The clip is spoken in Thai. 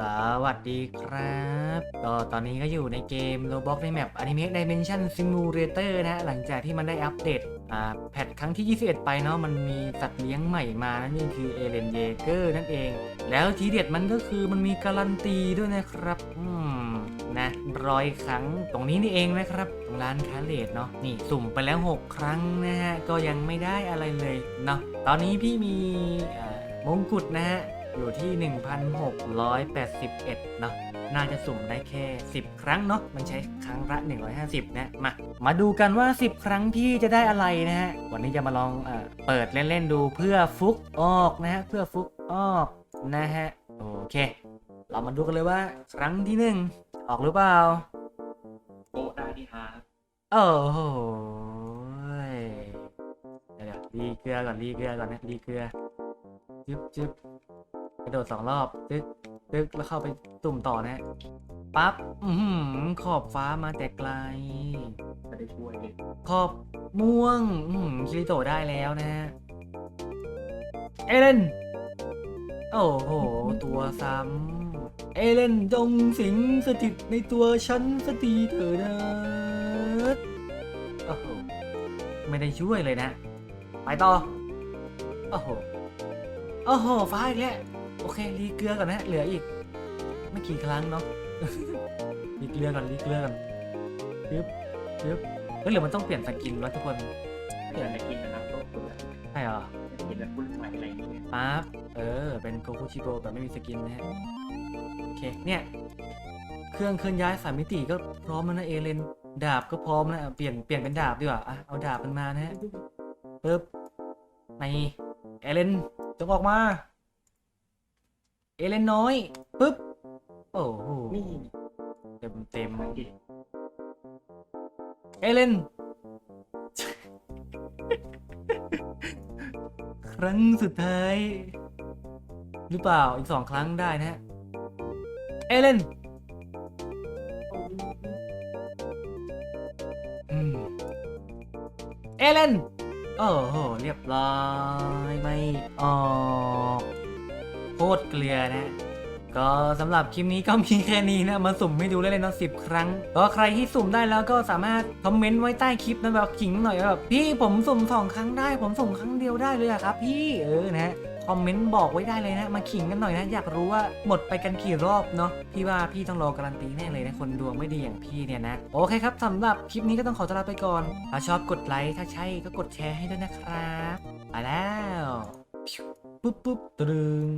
สวัสดีครับ ก็ตอนนี้ก็อยู่ในเกม Roblox ในแมป Anime Dimension Simulator นะฮะ หลังจากที่มันได้อัปเดต อ่า แพทครั้งที่ 21 ไปเนาะ มันมีสัตว์เลี้ยงใหม่มานั่นก็คือเอเลนเยเกอร์นั่นเอง แล้วทีเด็ดมันก็คือมันมีการันตีด้วยนะครับ อืม นะร้อยครั้งตรงนี้นี่เองนะครับ ตรงร้านคาเลดเนาะ นี่สุ่มไปแล้ว 6 ครั้งนะฮะ ก็ยังไม่ได้อะไรเลยเนาะ ตอนนี้พี่มีมงกุฎนะฮะ อยู่ที่ 1,681 เนาะน่าจะสุ่มได้แค่ 10 ครั้งเนาะมันใช้ครั้งละ 150 นะ มา มาดูกันว่า 10 ครั้งพี่จะได้อะไรนะฮะ วันนี้จะมาลองเออเปิดเล่น ๆ ดูเพื่อฟุกออกนะฮะ เพื่อฟุกออกนะฮะ โอเค เรามาดูกันเลยว่า ครั้งที่หนึ่งออกหรือเปล่าโกะได้ที่ฮาครับโอ้โหยเดี๋ยวๆรีเกลือก่อนรีเกลือก่อนนะรีเกลือจึ๊บจึ๊บ กระโดดสองรอบตึกตึกแล้วเข้าไปตุ่มต่อนะปั๊บอือหือขอบฟ้ามาแต่ไกลจะได้ช่วยเลยขอบม่วง อืมคิริโตได้แล้วนะฮะเอเลนโอ้โห ตัวซ้ำเอเลนจงสิงสถิตในตัวฉันสตีเถอะนะโอ้โหไม่ได้ช่วยเลยนะ ไปต่อ โอ้โห โอ้โห ฟ้าอีกแล้ว เครีเกลือก่อนนะเหลืออีก ไม่กี่ครั้งเนาะรีเกลือก่อนรีเกลือก่อนปึ๊บปึ๊บเฮ้ยหรือมันต้องเปลี่ยนสกินวะทุกคนเดี๋ยวจะกินนะครับก็คือแบบใช่เหรอจะกินแบบบุญใหม่อะไรอย่างเงี้ยปั๊บเออ เป็นโกคุชิโบแบบไม่มีสกินนะฮะโอเคเนี่ยเครื่องเคลื่อนย้ายสามมิติก็พร้อมแล้วนะเอเลนดาบก็พร้อมนะอะเปลี่ยนเปลี่ยนเป็นดาบดีกว่าอะเอาดาบมันมานะฮะปึ๊บในเอเลนจงออกมา เอเลนน้อยปึ๊บ โอ้โหนี่เต็มเต็มเอเลน ครั้งสุดท้าย หรือเปล่าอีกสองครั้งได้นะฮะเอเลนเอเลน โอ้โห เรียบร้อย ไม่ออก ตรเกลือนะก็สำหรับคลิปนี้ก็มีแค่นี้นะมาสุ่มให้ดูเล่นๆเนาะสิบครั้งก็ใครที่สุ่มได้แล้วก็สามารถคอมเมนต์ไว้ใต้คลิปนะแบบขิงหน่อยว่าแบบพี่ผมสุ่มสองครั้งได้ ผมสุ่มครั้งเดียวได้เลยอะครับ พี่เออนะฮะคอมเมนต์บอกไว้ได้เลยนะ มาขิงกันหน่อยนะ อยากรู้ว่าหมดไปกันกี่รอบเนาะพี่ว่าพี่ต้องรอการันตีแน่เลยนะคนดวงไม่ดีอย่างพี่เนี่ยนะโอเคครับสำหรับคลิปนี้ก็ต้องขอตัวลาไปก่อนถ้าชอบกดไลค์ถ้าใช่ก็กดแชร์ให้ด้วยนะครับไปแล้วปุ๊บปุ๊บตึง